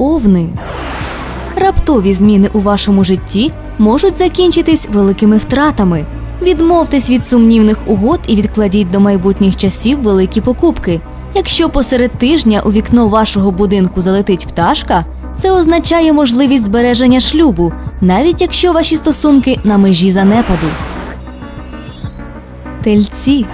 Овни. Раптові зміни у вашому житті можуть закінчитись великими втратами. Відмовтесь від сумнівних угод і відкладіть до майбутніх часів великі покупки. Якщо посеред тижня у вікно вашого будинку залетить пташка, це означає можливість збереження шлюбу, навіть якщо ваші стосунки на межі занепаду. Тельці.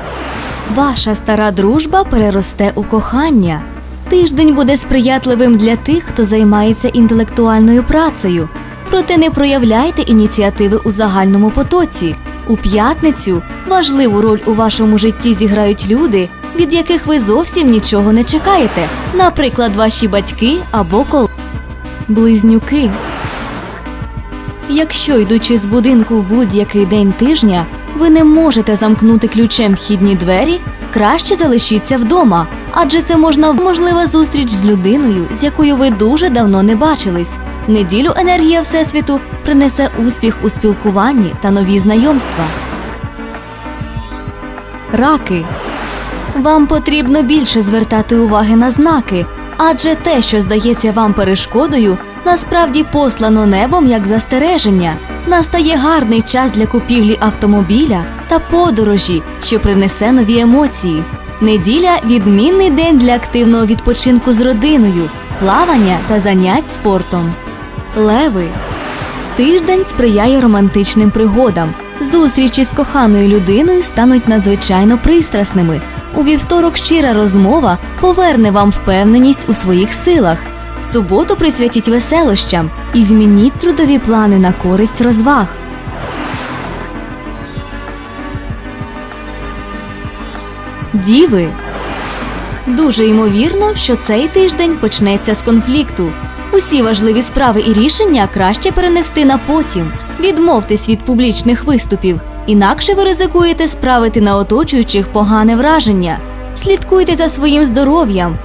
Ваша стара дружба переросте у кохання. Тиждень буде сприятливим для тих, хто займається інтелектуальною працею. Проте не проявляйте ініціативи у загальному потоці. У п'ятницю важливу роль у вашому житті зіграють люди, від яких ви зовсім нічого не чекаєте, наприклад, ваші батьки або кол. Близнюки. Якщо йдучи з будинку в будь-який день тижня, ви не можете замкнути ключем вхідні двері, краще залишіться вдома, адже це можна можлива зустріч з людиною, з якою ви дуже давно не бачились. Неділю енергія Всесвіту принесе успіх у спілкуванні та нові знайомства. Раки. Вам потрібно більше звертати уваги на знаки, адже те, що здається вам перешкодою, насправді послано небом як застереження. Настає гарний час для купівлі автомобіля та подорожі, що принесе нові емоції. Неділя відмінний день для активного відпочинку з родиною, плавання та занять спортом. Леви. Тиждень сприяє романтичним пригодам. Зустрічі з коханою людиною стануть надзвичайно пристрасними. У вівторок щира розмова поверне вам впевненість у своїх силах. Суботу присвятіть веселощам і змініть трудові плани на користь розваг. Діви. Дуже ймовірно, що цей тиждень почнеться з конфлікту. Усі важливі справи і рішення краще перенести на потім. Відмовтесь від публічних виступів, інакше ви ризикуєте справити на оточуючих погане враження. Слідкуйте за своїм здоров'ям.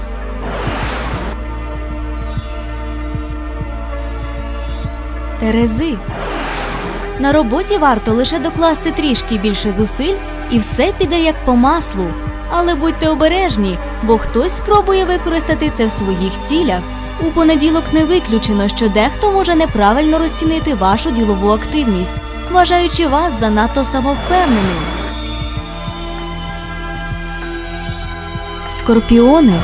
Терези. На роботі варто лише докласти трішки більше зусиль, і все піде як по маслу. Але будьте обережні, бо хтось спробує використати це в своїх цілях. У понеділок не виключено, що дехто може неправильно розцінити вашу ділову активність, вважаючи вас занадто самовпевненим. Скорпіони.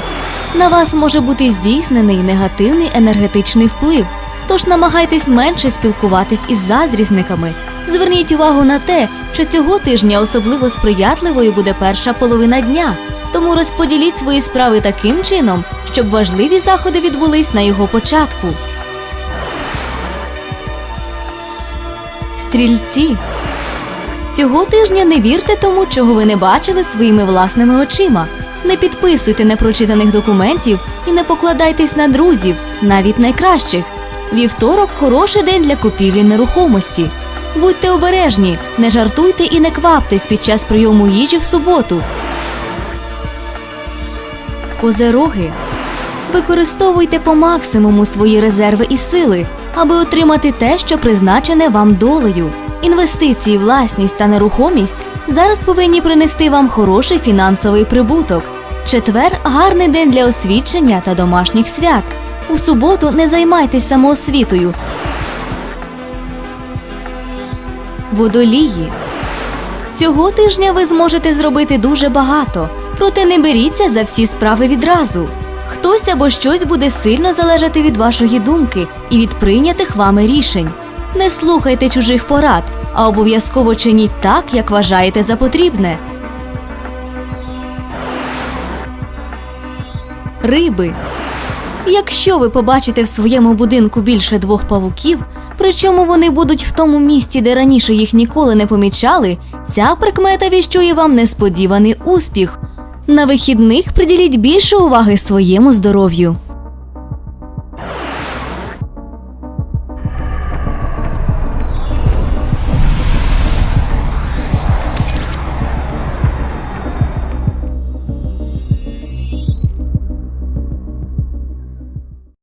На вас може бути здійснений негативний енергетичний вплив, тож намагайтесь менше спілкуватись із заздрісниками. Зверніть увагу на те, що цього тижня особливо сприятливою буде перша половина дня, тому розподіліть свої справи таким чином, щоб важливі заходи відбулись на його початку. Стрільці. Цього тижня не вірте тому, чого ви не бачили своїми власними очима. Не підписуйте непрочитаних документів і не покладайтесь на друзів, навіть найкращих. Вівторок хороший день для купівлі нерухомості. Будьте обережні, не жартуйте і не кваптесь під час прийому їжі в суботу. Козероги. Використовуйте по максимуму свої резерви і сили, аби отримати те, що призначене вам долею. Інвестиції, власність та нерухомість зараз повинні принести вам хороший фінансовий прибуток. Четвер гарний день для освідчення та домашніх свят. У суботу не займайтесь самоосвітою. Водолії. Цього тижня ви зможете зробити дуже багато, проте не беріться за всі справи відразу. Хтось або щось буде сильно залежати від вашої думки і від прийнятих вами рішень. Не слухайте чужих порад, а обов'язково чиніть так, як вважаєте за потрібне. Риби. Якщо ви побачите в своєму будинку більше двох павуків, причому вони будуть в тому місці, де раніше їх ніколи не помічали, ця прикмета віщує вам несподіваний успіх. На вихідних приділіть більше уваги своєму здоров'ю.